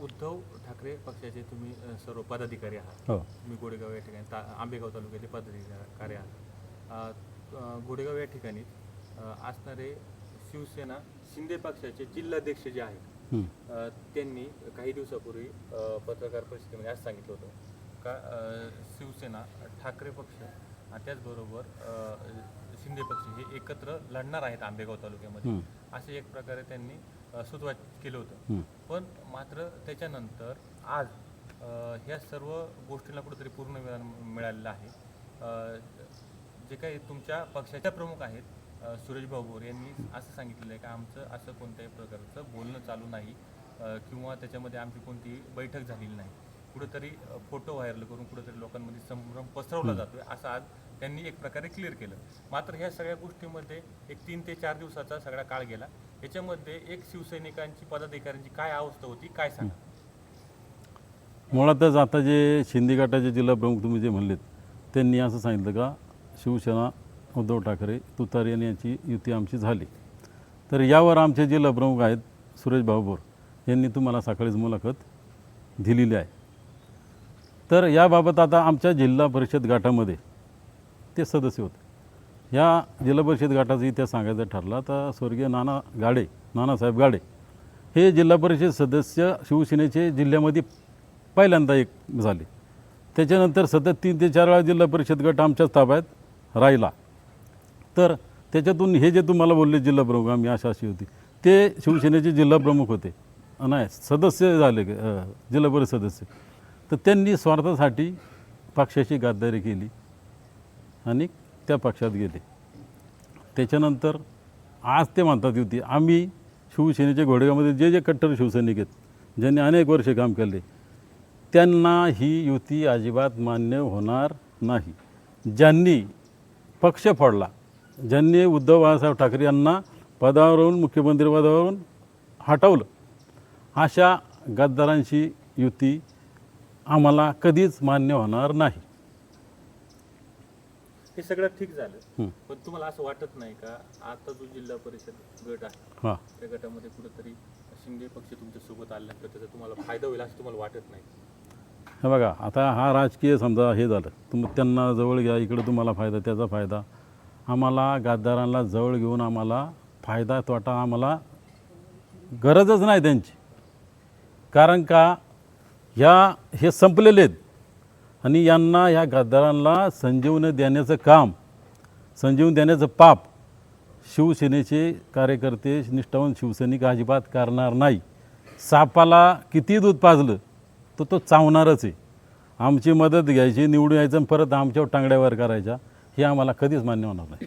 उद्धव ठाकरे पक्षाचे तुम्ही सर्व पदाधिकारी आहात हो तुम्ही गोडेगाव या ठिकाणी ता आंबेगाव तालुक्याचे पदाधिकारी आहात गोडेगाव या ठिकाणी असणारे शिवसेना शिंदे पक्षाचे जिल्हाध्यक्ष जे आहेत हं. त्यांनी काही दिवसापूर्वी पत्रकार परिषदेमध्ये असं सांगितलं होतं का शिवसेना ठाकरे पक्ष आणि त्याचबरोबर शिंदे पक्ष हे एकत्र लढणार आहेत आंबेगाव तालुक्यामध्ये हं. असे एक प्रकारे त्यांनी सुरुवात केलं होतं. पण मात्र त्याच्यानंतर आज ह्या सर्व गोष्टीला कुठेतरी पूर्ण विराम मिळालेलं आहे. जे काही तुमच्या पक्षाच्या प्रमुख आहेत सुरेश भाऊ बोर यांनी असं सांगितलेलं आहे की आमचं असं कोणत्याही प्रकारचं बोलणं चालू नाही किंवा त्याच्यामध्ये आमची कोणतीही बैठक झालेली नाही. कुठेतरी फोटो व्हायरल करून कुठेतरी लोकांमध्ये संभ्रम पसरवला जातोय असं आज त्यांनी एक प्रकारे क्लिअर केलं. मात्र ह्या सगळ्या गोष्टीमध्ये एक तीन ते चार दिवसाचा सगळा काळ गेला. याच्यामध्ये एक शिवसैनिकांची पदाधिकाऱ्यांची काय अवस्था होती काय सांगा? मुळातच आता जे शिंदे गटाचे जिल्हा प्रमुख तुम्ही जे म्हणलेत त्यांनी असं सांगितलं का शिवसेना उद्धव ठाकरे तुतारी यांची युती आमची झाली. तर यावर आमचे जिल्हा प्रमुख आहेत सुरेश भाऊभोर यांनी तुम्हाला सकाळीच मुलाखत दिलेली आहे. तर याबाबत आता आमच्या जिल्हा परिषद गटामध्ये ते सदस्य होते. या जिल्हा परिषद गटाचा इतिहास सांगायचा ठरला तर स्वर्गीय नाना गाडे नानासाहेब गाडे हे जिल्हा परिषद सदस्य शिवसेनेचे जिल्ह्यामध्ये पहिल्यांदा एक झाले. त्याच्यानंतर सतत तीन ते चार वेळा जिल्हा परिषद गट आमच्याच ताब्यात राहिला. तर त्याच्यातून हे जे तुम्हाला बोलले जिल्हा प्रमुख आम्ही अशा अशी होती. ते शिवसेनेचे जिल्हा प्रमुख होते. नाही सदस्य झाले जिल्हा परिषद सदस्य. तर त्यांनी स्वार्थासाठी पक्षाची गद्दारी केली आणि त्या पक्षात गेले. त्याच्यानंतर आज ते म्हणतात युती आम्ही शिवसेनेच्या घोडेगावमध्ये जे जे कट्टर शिवसैनिक आहेत ज्यांनी अनेक वर्षे काम केले त्यांना ही युती अजिबात मान्य होणार नाही. ज्यांनी पक्ष फोडला ज्यांनी उद्धव बाळासाहेब ठाकरे यांना पदावरून मुख्यमंत्री पदावरून हटवलं अशा गद्दारांशी युती आम्हाला कधीच मान्य होणार नाही. हे सगळं ठीक झालं. पण तुम्हाला असं वाटत नाही का? आता जो जिल्हा परिषद गट आहे हां. त्या गटामध्ये कुठेतरी शिंदे पक्ष तुमच्यासोबत आल्यानंतर त्याचा तुम्हाला फायदा होईल असं तुम्हाला वाटत नाही? हे बघा आता हा राजकीय समजा हे झालं. तुम त्यांना जवळ घ्या इकडं तुम्हाला फायदा त्याचा फायदा. आम्हाला गद्दारांना जवळ घेऊन आम्हाला फायदा तोटा आम्हाला गरजच नाही त्यांची. कारण का? ह्या हे संपलेले आहेत. आणि यांना ह्या गद्दारांना संजीवनी देण्याचं काम संजीवनी देण्याचं पाप शिवसेनेचे कार्यकर्ते निष्ठावंत शिवसैनिक अजिबात करणार नाही. सापाला किती दूध पाजलं तर तो चावणारच आहे. आमची मदत घ्यायची निवडून यायचं आणि परत आमच्यावर टांगड्यावर करायच्या हे आम्हाला कधीच मान्य होणार नाही.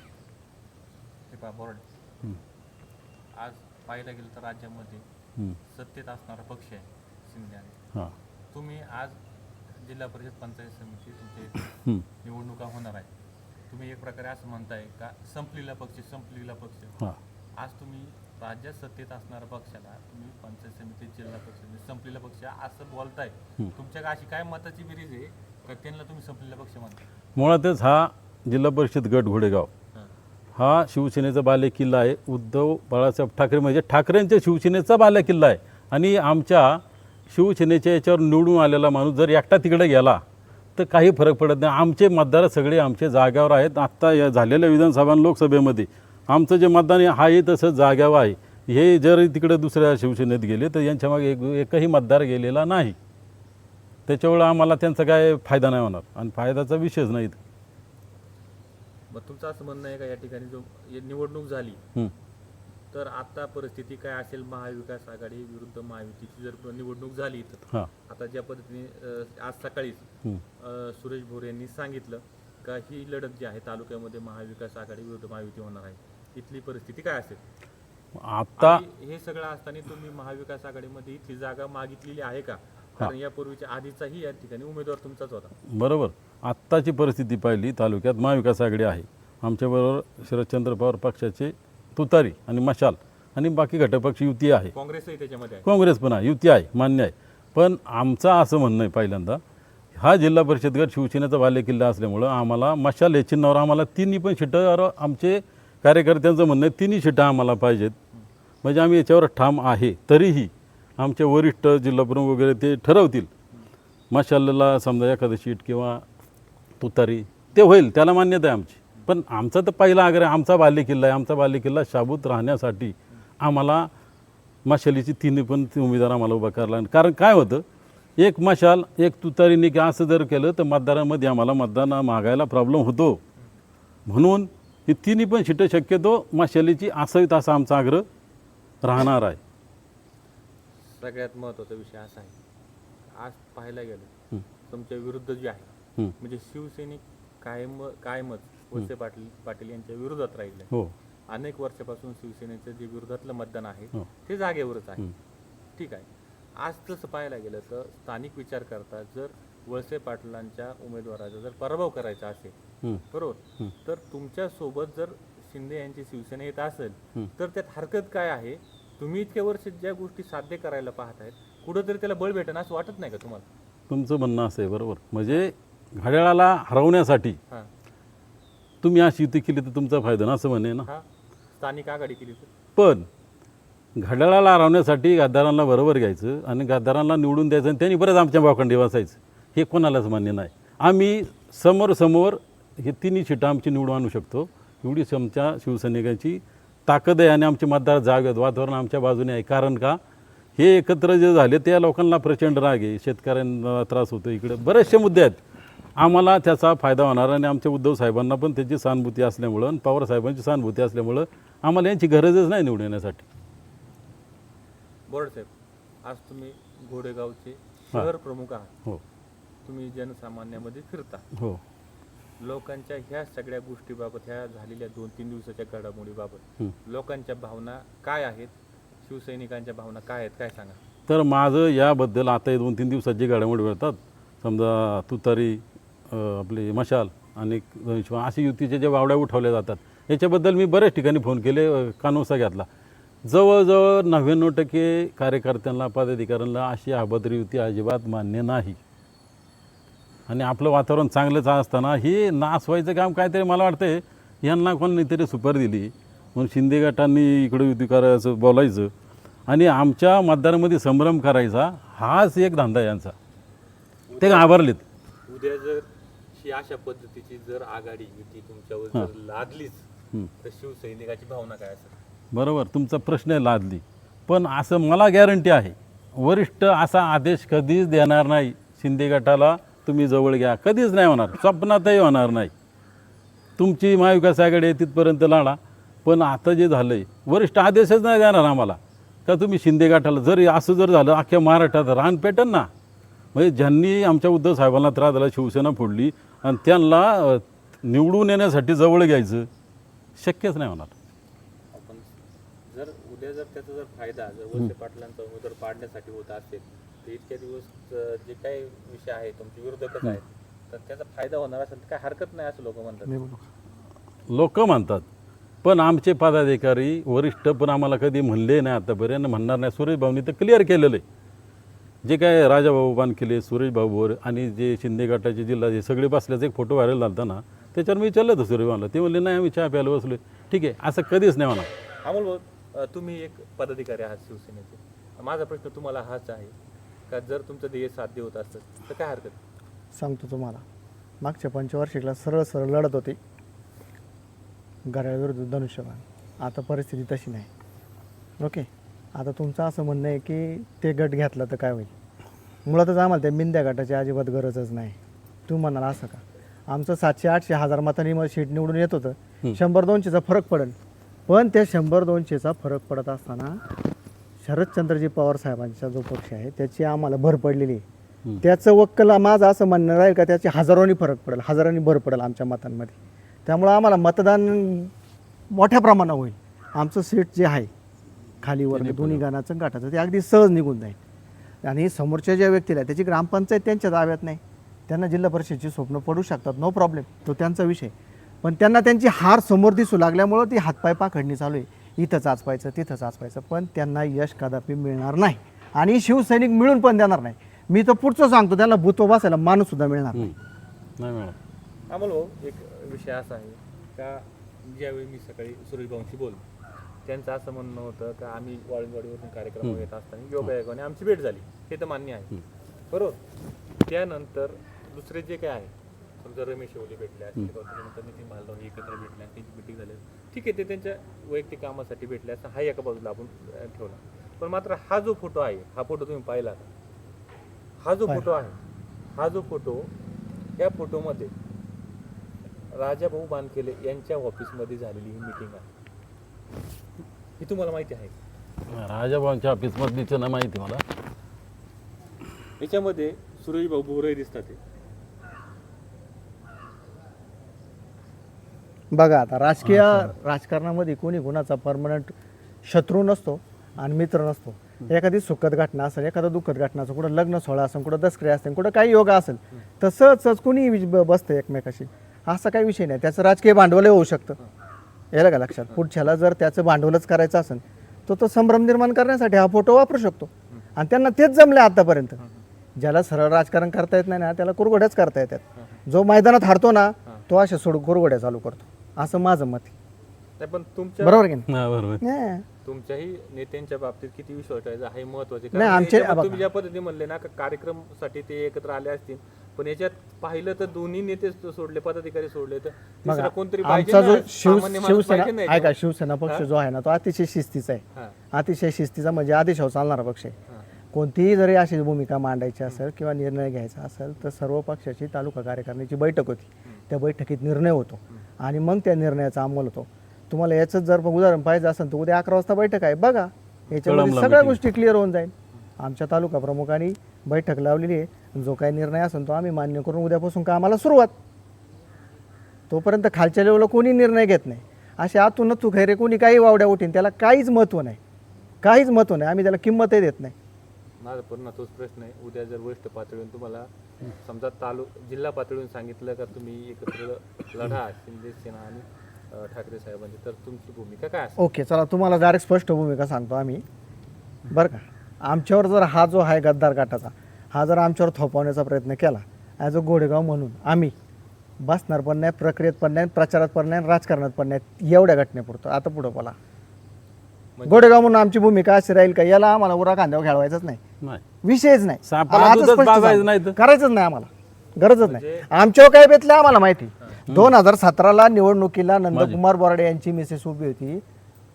आज पाहायला गेलं तर राज्यामध्ये. सत्तेत असणारा पक्ष आहे शिंदे हां. तुम्ही आज जिल्हा परिषद पंचायत समिती हं. निवडणुका होणार आहे तुम्ही एक प्रकारे असं म्हणताय का संपलेला पक्ष संपलेला पक्ष. हां. आज तुम्ही राज्यात सत्तेत असणाऱ्या पक्षाला तुम्ही पंचायत समिती जिल्हा पक्ष म्हणजे संपलेला पक्ष असं बोलताय. तुमच्या अशी काय मताची बेरीज आहे का त्यांना तुम्ही संपलेला पक्ष म्हणता मुळातच हा जिल्हा परिषद गट घोडेगाव. हां. हा शिवसेनेचा बालेकिल्ला आहे. उद्धव बाळासाहेब ठाकरे म्हणजे ठाकरेंच्या शिवसेनेचा बालेकिल्ला आहे. आणि आमच्या शिवसेनेच्या याच्यावर निवडून आलेला माणूस जर एकटा तिकडे गेला तर काही फरक पडत नाही. आमचे मतदार सगळे आमचे जाग्यावर आहेत. आत्ता या झालेल्या विधानसभा लोकसभेमध्ये आमचं जे मतदान आहे तसं जाग्यावर आहे. हे जर तिकडे दुसऱ्या शिवसेनेत गेले तर यांच्यामागे एक एकही मतदार गेलेला नाही. त्याच्यामुळं आम्हाला त्यांचा काय फायदा नाही होणार. आणि फायद्याचा विषयच नाही. मग तुमचं असं म्हणणं आहे का या ठिकाणी जो निवडणूक झाली. तर आता परिस्थिती काय असेल महाविकास आघाडी विरुद्ध महायुतीची जर निवडणूक झाली तर. हां. आता ज्या पद्धतीने अ, आज सकाळीच हं. अ, सुरेश भोर यांनी सांगितलं का ही लढत जी आहे तालुक्यामध्ये महाविकास आघाडी विरुद्ध महायुती होणार आहे. इथली परिस्थिती काय असेल? आता आणि हे सगळं असताना तुम्ही महाविकास आघाडीमध्ये इथली जागा मागितलेली आहे का? कारण यापूर्वीच्या आधीचाही या ठिकाणी उमेदवार तुमचाच होता. बरोबर. आत्ताची परिस्थिती पाहिली तालुक्यात महाविकास आघाडी आहे. आमच्याबरोबर शरदचंद्र पवार पक्षाचे तुतारी आणि मशाल आणि बाकी घटकपक्ष युती आहे. काँग्रेसही त्याच्यामध्ये आहे. काँग्रेस पण आहे युती आहे मान्य आहे. पण आमचं असं म्हणणं आहे पहिल्यांदा हा जिल्हा परिषद गट शिवसेनेचा बालेकिल्ला असल्यामुळं आम्हाला मशाल या चिन्हावर आम्हाला तिन्ही पण शिटं आमचे कार्यकर्त्यांचं म्हणणं आहे तिन्ही शिटं आम्हाला पाहिजेत. म्हणजे आम्ही याच्यावर ठाम आहे तरीही आमचे वरिष्ठ जिल्हाप्रमुख वगैरे ते ठरवतील. मशालला समजा एखादं शीट किंवा तुतारी ते होईल त्याला मान्यता आहे आमची. पण आमचा तर पहिला आग्रह आमचा बालेकिल्ला आहे आमचा बालेकिल्ला शाबूत राहण्यासाठी आम्हाला मशालीची तिन्ही पण उमेदवार आम्हाला उभा करायला लागले. कारण काय होतं एक मशाल एक तुतारीने की असं जर केलं तर मतदारांमध्ये आम्हाला मतदान मागायला प्रॉब्लेम होतो म्हणून ही तिन्ही पण सीटं शक्यतो मशालीची असावीत असा आमचा आग्रह राहणार आहे सगळ्यात महत्त्वाचा विषय असा आहे आज पाहायला गेलं. तुमच्या विरुद्ध जे आहे. म्हणजे शिवसैनिक कायम कायमच वळसे पाटील पाटील यांच्या विरोधात राहिले हो अनेक वर्षापासून शिवसेनेचं जे विरोधातलं मतदान आहे हो. ते जागेवरच आहे. ठीक आहे आज तसं पाहायला गेलं तर स्थानिक विचार करता जर वळसे पाटलांच्या उमेदवाराचा जर पराभव करायचा असेल हं. बरोबर हं. तर तुमच्यासोबत जर शिंदे यांची शिवसेना येत असेल. तर त्यात हरकत काय आहे तुम्ही इतक्या वर्ष ज्या गोष्टी साध्य करायला पाहत आहेत कुठंतरी त्याला बळ भेटेन असं वाटत नाही का तुम्हाला तुमचं म्हणणं असं आहे बरोबर म्हणजे घड्याळाला हरवण्यासाठी हां तुम्ही अशी युती केली तर तुमचा फायदा ना असं म्हणे ना. हा स्थानिक आघाडी केली तर पण घड्याळाला हरवण्यासाठी गद्दारांना बरोबर घ्यायचं आणि गद्दारांना निवडून द्यायचं आणि त्यांनी बरंच आमच्या भावखंडी वाचायचं हे कोणालाच मान्य नाही. आम्ही समोर समोर हे तिन्ही सीटं आमची निवडून आणू शकतो. एवढीच आमच्या शिवसैनिकांची ताकद आहे आणि आमचे मतदार जागे वातावरण आमच्या बाजूने आहे. कारण का? हे एकत्र जे झाले त्या लोकांना प्रचंड राग आहे. शेतकऱ्यांना त्रास होतो इकडे. बरेचसे मुद्दे आहेत. आम्हाला त्याचा फायदा होणार आणि आमच्या उद्धव साहेबांना पण त्याची सहानुभूती असल्यामुळं आणि पवार साहेबांची सहानुभूती असल्यामुळं आम्हाला यांची गरजच नाही निवडून येण्यासाठी. बोर्ड साहेब आज तुम्ही घोडेगावचे शहर प्रमुख आहात. हो. तुम्ही जनसामान्यामध्ये फिरता. हो. लोकांच्या ह्या सगळ्या गोष्टीबाबत ह्या झालेल्या दोन तीन दिवसाच्या घडामोडीबाबत. लोकांच्या भावना काय आहेत? शिवसैनिकांच्या भावना काय आहेत? काय सांगा? तर माझं याबद्दल आता हे दोन तीन दिवसात जे घडामोडी घडतात समजा तुतारी आपली मशाल आणि धनुष्यबाण अशी युतीचे जे वावड्या उठवल्या जातात याच्याबद्दल मी बऱ्याच ठिकाणी फोन केले कानोसा घेतला. जवळजवळ नव्याण्णव टक्के कार्यकर्त्यांना पदाधिकाऱ्यांना अशी अभद्र युती अजिबात मान्य नाही. आणि आपलं वातावरण चांगलंच असताना हे नास व्हायचं काम काहीतरी मला वाटतंय यांना कोणी तरी सुपर दिली. म्हणून शिंदे गटांनी इकडं युती करायचं बोलायचं. आणि आमच्या मतदारामध्ये संभ्रम करायचा हाच एक धंदा यांचा. ते घाबरलेत. उद्या जर ही अशा पद्धतीची जर आघाडी युती तुमच्यावर जर लादलीच. तर शिवसैनिकाची भावना काय असेल? बरोबर तुमचा प्रश्न आहे लादली. पण असं मला गॅरंटी आहे वरिष्ठ असा आदेश कधीच देणार नाही. शिंदे गटाला तुम्ही जवळ घ्या. कधीच नाही होणार स्वप्नातही होणार नाही. तुमची महाविकास आघाडी आहे तिथपर्यंत लाडा पण आता जे झालं आहे वरिष्ठ आदेशच नाही देणार आम्हाला. का तुम्ही शिंदे गटाला जर असं जर झालं अख्ख्या महाराष्ट्रात रान पेटन ना. म्हणजे ज्यांनी आमच्या उद्धव साहेबांना त्रास झाला शिवसेना फोडली आणि त्यांना निवडून येण्यासाठी जवळ घ्यायचं शक्यच नाही होणार. आपण जर उद्या जर त्याचा जर फायदा जर वळसे पाटलांचा उमेदवार पाडण्यासाठी होत असेल तर इतक्या दिवस जे काही विषय आहे तुमचे विरोधकच आहेत तर त्याचा फायदा होणार असेल तर काय हरकत नाही असं लोक म्हणतात. लोक म्हणतात पण आमचे पदाधिकारी वरिष्ठ पण आम्हाला कधी म्हणले नाही आतापर्यंत म्हणणार नाही. सुरेश भाऊनी तर क्लिअर केलेलं आहे. जे काय राजाभाऊ बानकेले सुरेश भाऊ बोर आणि जे शिंदे गटाचे जिल्हा जे सगळे बसल्याचा एक फोटो व्हायरल झाला ना त्याच्यावर मी विचारलं होतं सुरेश भाऊला. ते म्हणले नाही आम्ही चहा प्यायला बसलो ठीक आहे असं कधीच नाही होणार. अमोल भाऊ तुम्ही एक पदाधिकारी आहात शिवसेनेचे. माझा प्रश्न तुम्हाला हाच आहे का जर तुमचं ध्येय साध्य होत असतं तर काय हरकत? सांगतो तुम्हाला. मागच्या पंचवार्षिकला सरळ सरळ लढत होती. घड्याळविरुद्ध धनुष्यबाण. आता परिस्थिती तशी नाही. ओके? आता तुमचं असं म्हणणं आहे की ते गट घेतलं तर काय होईल? मुळातच आम्हाला त्या मिंद्या गटाची अजिबात गरजच नाही. तू म्हणाल असं का? आमचं सातशे आठशे हजार मतांनी मग शीट निवडून येत होतं. शंभर दोनशेचा फरक पडेल. पण त्या शंभर दोनशेचा फरक पडत असताना शरदचंद्रजी पवार साहेबांचा जो पक्ष आहे त्याची आम्हाला भर पडलेली आहे. त्याचं वक्कल माझं असं म्हणणं राहील का त्याची हजारोनी फरक पडेल हजारांनी भर पडेल आमच्या मतांमध्ये. त्यामुळं आम्हाला मतदान मोठ्या प्रमाणात होईल. आमचं सीट जे आहे खाली वर्ग दोन्ही गाण्याचं गाठाचं ते अगदी सहज निघून जाईल. आणि समोरच्या ज्या व्यक्तीला त्याची ग्रामपंचायत त्यांच्या ताब्यात नाही. त्यांना जिल्हा परिषदची स्वप्न पडू शकतात नो प्रॉब्लेम तो त्यांचा विषय. पण त्यांना त्यांची हार समोर दिसू लागल्यामुळं ती हातपाय पाखडणी चालू आहे. इथं चाचपायचं तिथं चाचपायचं पण त्यांना यश कदापि मिळणार नाही. आणि शिवसैनिक मिळून पण देणार नाही. मी तर पुढचं सांगतो त्यांना भूतो बसायला माणूस सुद्धा मिळणार नाही. हं. अमोल भाऊ एक विषय असा आहे. का ज्यावेळी मी सकाळी सुरेश भाऊंशी बोल त्यांचं असं म्हणणं होतं का आम्ही वाळूंजवाडीवरून कार्यक्रम येत असताना योगायोगाने आमची भेट झाली. हे तर मान्य आहे. बरोबर? त्यानंतर दुसरे जे काय आहे समजा रमेश ओली भेटले असतील किंवा त्याच्यानंतर नितीन मालदाव एकत्र भेटले त्यांची मिटिंग झाली. ठीक आहे ते त्यांच्या वैयक्तिक कामासाठी भेटले असं हा एका बाजूला आपण ठेवला. पण मात्र हा जो फोटो आहे हा फोटो तुम्ही पाहिला का? हा जो फोटो आहे हा जो फोटो या फोटोमध्ये राजाभाऊ बानकेले यांच्या ऑफिसमध्ये झालेली ही मिटिंग आहे. ही तुम्हाला माहिती आहे. राजाभाऊंच्या ऑफिसमधलीच ना माहिती मला. याच्यामध्ये सुरेश भाऊ बोरही दिसतात ते. बघा आता राजकीय राजकारणामध्ये कोणी कुणाचा परमनंट शत्रू नसतो आणि मित्र नसतो. एखादी सुखद घटना असेल एखादं दुःखद घटना असेल कुठं लग्न सोहळा असेल कुठं दसरे असेल कुठं काही योगा असेल सहज कुणी बसतं एकमेकाशी. असा काही विषय नाही. त्याचं राजकीय भांडवलही होऊ शकतं. याला का लक्षात. पुढच्याला जर त्याचं भांडवलच करायचं असेल तर तो संभ्रम निर्माण करण्यासाठी हा फोटो वापरू शकतो. आणि त्यांना तेच जमले आतापर्यंत. ज्याला सरळ राजकारण करता येत नाही ना त्याला कुरघोड्याच करता येतात. जो मैदानात हारतो ना तो अशा सोडून कुरघोड्या चालू करतो. असं माझं मत आहे. पण तुमच्या बरोबर की नाही? बरोबर. नाही तुमच्याही नेत्यांच्या बाबतीत किती विश्वास ठेवायचा? हे महत्त्वाचे नाही, आमचे-. तुम्ही ज्या पद्धतीने म्हणले ना का कार्यक्रमासाठी ते एकत्र आले असतील पण याच्यात पाहिलं तर दोन्ही नेते सोडले पदाधिकारी सोडले तर तिसरा कोणतरी आमचा जो शिव शिवसेना ऐका. शिवसेना पक्ष जो आहे ना तो अतिशय शिस्तीचा आहे. हा, अतिशय शिस्तीचा म्हणजे आदेशावर चालणारा पक्ष आहे. कोणतीही जरी अशी भूमिका मांडायची असेल किंवा निर्णय घ्यायचा असेल तर सर्व पक्षाची तालुका कार्यकारिणीची बैठक होती. त्या बैठकीत निर्णय होतो. आणि मग त्या निर्णयाचा अंमल होतो. तुम्हाला याचं जर उदाहरण पाहिजे असेल तर उद्या अकरा वाजता बैठक आहे. बघा याच्यामध्ये सगळ्या. गोष्टी क्लिअर होऊन जाईल. आमच्या तालुका प्रमुखांनी बैठक लावलेली आहे. जो काही निर्णय असेल तो आम्ही मान्य करून उद्यापासून कामाला सुरुवात. तोपर्यंत खालच्या लेवलला कोणी निर्णय घेत नाही. असे आतून तू खैरे कोणी काही वावड्या उठीन त्याला काहीच महत्त्व नाही. काहीच महत्त्व नाही. आम्ही त्याला किंमतही देत नाही. माझा पुन्हा तोच प्रश्न आहे. उद्या जर वरिष्ठ पातळीवरून तुम्हाला समजा तालु जिल्हा पातळीवरून सांगितलं का तुम्ही एकत्र लढा शिंदे सेना आणि ठाकरे साहेबांची तर तुमची भूमिका काय ओके चला तुम्हाला डायरेक्ट स्पष्ट भूमिका सांगतो आम्ही. बरं का? आमच्यावर जर हा जो आहे गद्दार गटाचा हा जर आमच्यावर थोपवण्याचा प्रयत्न केला ॲज अ गोडेगाव म्हणून आम्ही बसणार पण नाही प्रक्रियेत पण नाही प्रचारात पण नाही राजकारणात पण नाही एवढ्या घटनेपुरतं. आता पुढं बोला. म्हणजे- गोडेगाव म्हणून आमची भूमिका अशी राहील का? याला आम्हाला उरा खांद्यावर खेळवायचाच नाही. विषयच नाही. करायचंच नाही आम्हाला. गरजच नाही. म्हणजे- आमच्यावर काय बेतलं आम्हाला माहिती? दोन हजार सतराला निवडणुकीला नंदकुमार बोराडे यांची मिसेस उभी होती.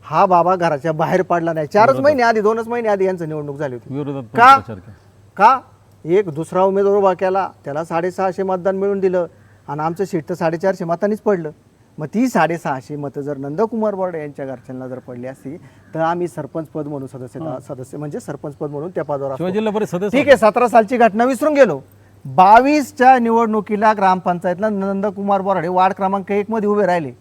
हा बाबा घराच्या बाहेर पडला नाही. चारच महिने आधी दोनच महिने आधी यांचं निवडणूक झाली होती. विरोधात का? प्रचार केला. का? एक दुसरा उमेदवार उभा केला त्याला साडेसहाशे मतदान मिळून दिलं आणि आमचं सीट तर साडेचारशे मतांनीच पडलं. मग ती साडेसहाशे मतं जर नंदकुमार बोर्डे यांच्या घरच्यांना जर पडली असती तर आम्ही सरपंच पद म्हणून सदस्य सदस्य म्हणजे सरपंच पद म्हणून त्या पदावर असतो. शिवाय जिल्हा परिषद सदस्य ठीक आहे सतरा सालची घटना विसरून गेलो. बावीसच्या निवडणुकीला ग्रामपंचायतला नंदकुमार बोराडे वार्ड क्रमांक एक मध्ये उभे राहिले.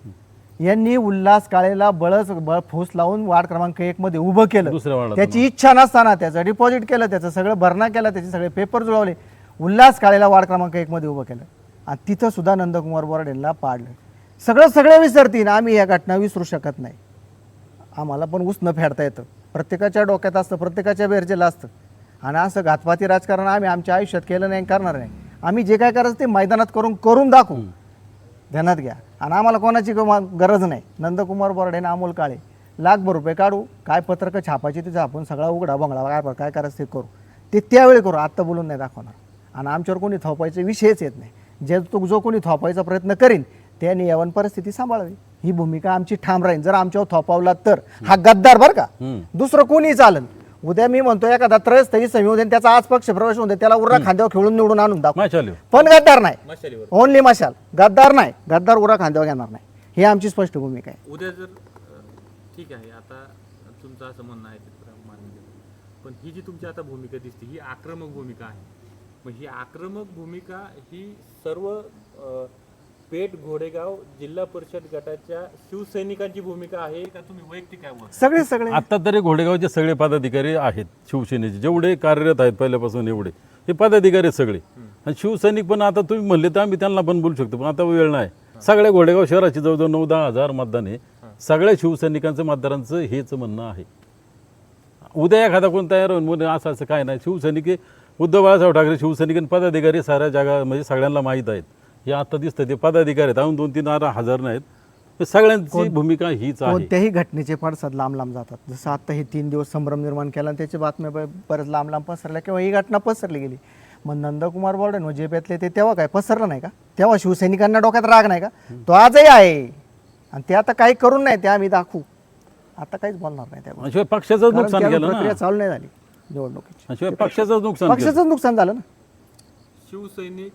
यांनी उल्हास काळेला बळच बळ फूस लावून वार्ड क्रमांक एक मध्ये उभं केलं. वार्डात त्याची इच्छा नसताना त्याचं डिपॉझिट केलं त्याचं सगळं भरणा केला त्याचे सगळे पेपर जुळवले. उल्हास काळेला वार्ड क्रमांक एक मध्ये उभं केलं. आणि तिथं सुद्धा नंदकुमार बोराडेंना पाडलं. सगळं सगळे विसरतील आम्ही या घटना विसरू शकत नाही. आम्हाला पण उसनं फेडता येतं. प्रत्येकाच्या डोक्यात असतं प्रत्येकाच्या बेरजेला असतं. आणि असं घातपाती राजकारण आम्ही आमच्या आयुष्यात केलं नाही करणार नाही. आम्ही जे काय करायचं ते मैदानात करून करून दाखवू. ध्यानात घ्या. आणि आम्हाला कोणाची गरज नाही. नंदकुमार बोर्डे आणि अमोल काळे. लाखभर रुपये काढू. काय पत्रकं छापायची ते छापून सगळा उघडा बंगला काय काय करायचं ते करू. ते त्यावेळी करू. आत्ता बोलून नाही दाखवणार. आणि आमच्यावर कोणी थोपायचे विषयच येत नाही. जे तो जो कोणी थोपायचा प्रयत्न करीन त्यांनी यावन परिस्थिती सांभाळावी. ही भूमिका आमची ठाम राहील जर आमच्यावर थोपावला तर. हा गद्दार बरं का. दुसरं कोणी चालन. उद्या मी म्हणतो एखादा त्रयस तरी संधी होऊ दे त्याचा आज पक्ष प्रवेश होऊ दे त्याला उर्रा खांद्यावर खेळून निवडून आणून दाखव. पण गद्दार नाही. मशालीवर. ओनली मशाल. गद्दार नाही. गद्दार उरा खांद्यावर घेणार नाही. ही आमची स्पष्ट भूमिका आहे. उद्या जर अ, ठीक आहे आता तुमचं असं म्हणणं आहे ते मान्य. पण ही जी तुमची आता भूमिका दिसते ही आक्रमक भूमिका आहे. मग ही आक्रमक भूमिका ही सर्व अ, पेठ घोडेगाव जिल्हा परिषद गटाच्या शिवसैनिकांची भूमिका आहे का? तुम्ही वैयक्तिक आहे वर? सगळे सगळे. आता तरी घोडेगावचे सगळे पदाधिकारी आहेत शिवसेनेचे. जेवढे कार्यरत आहेत पहिल्यापासून एवढे. हे पदाधिकारी आहेत सगळे. आणि शिवसैनिक पण आता तुम्ही म्हणले तर आम्ही त्यांना पण बोलू शकतो पण आता वेळ नाही. सगळ्या घोडेगाव शहराची जवळजवळ नऊ दहा हजार मतदान आहे. सगळ्या शिवसैनिकांचं मतदारांचं हेच म्हणणं आहे. उद्या एखादा कोण तयार होऊन म्हणून असं असं काय नाही. सैनिक हे उद्धव बाळासाहेब ठाकरे सैनिक आणि पदाधिकारी साऱ्या जागा म्हणजे सगळ्यांना माहीत आहेत. हे आता दिसतं ते पदाधिकारी आहेत. अजून दोन तीन हजार हजार नाहीत. हे सगळ्यांची भूमिका हीच आहे. कोणत्याही घटनेचे पडसाद लांब लांब जातात. जसं आता हे तीन दिवस संभ्रम निर्माण केला आणि त्याच्या बातम्या ब- बऱ्याच लांब लांब पसरल्या किंवा ही घटना पसरली गेली. मग नंदकुमार बोर्डन जे पेतले ते तेव्हा काय? पसरलं नाही का? तेव्हा शिवसैनिकांना डोक्यात राग नाही का? तो आजही आहे. आणि ते आता काही करून नाही ते आम्ही दाखवू. आता काहीच बोलणार नाही त्या शिवाय पक्षाचं नुकसान केलं प्रक्रिया ना चालू नाही झाली निवडणुकीची. शिवाय पक्षाचं नुकसान केलं. पक्षाचं नुकसान झालं ना. शिवसैनिक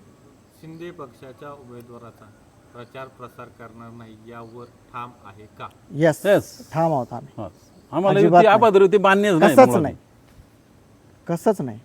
शिंदे पक्षाच्या उमेदवाराचा प्रचार प्रसार करणार नाही यावर ठाम आहे का येस Yes. ठाम आहोत आम्ही हा. आम्हाला अजिबात नाही. मान्यच कसंच मुळात. नाही कसंच नाही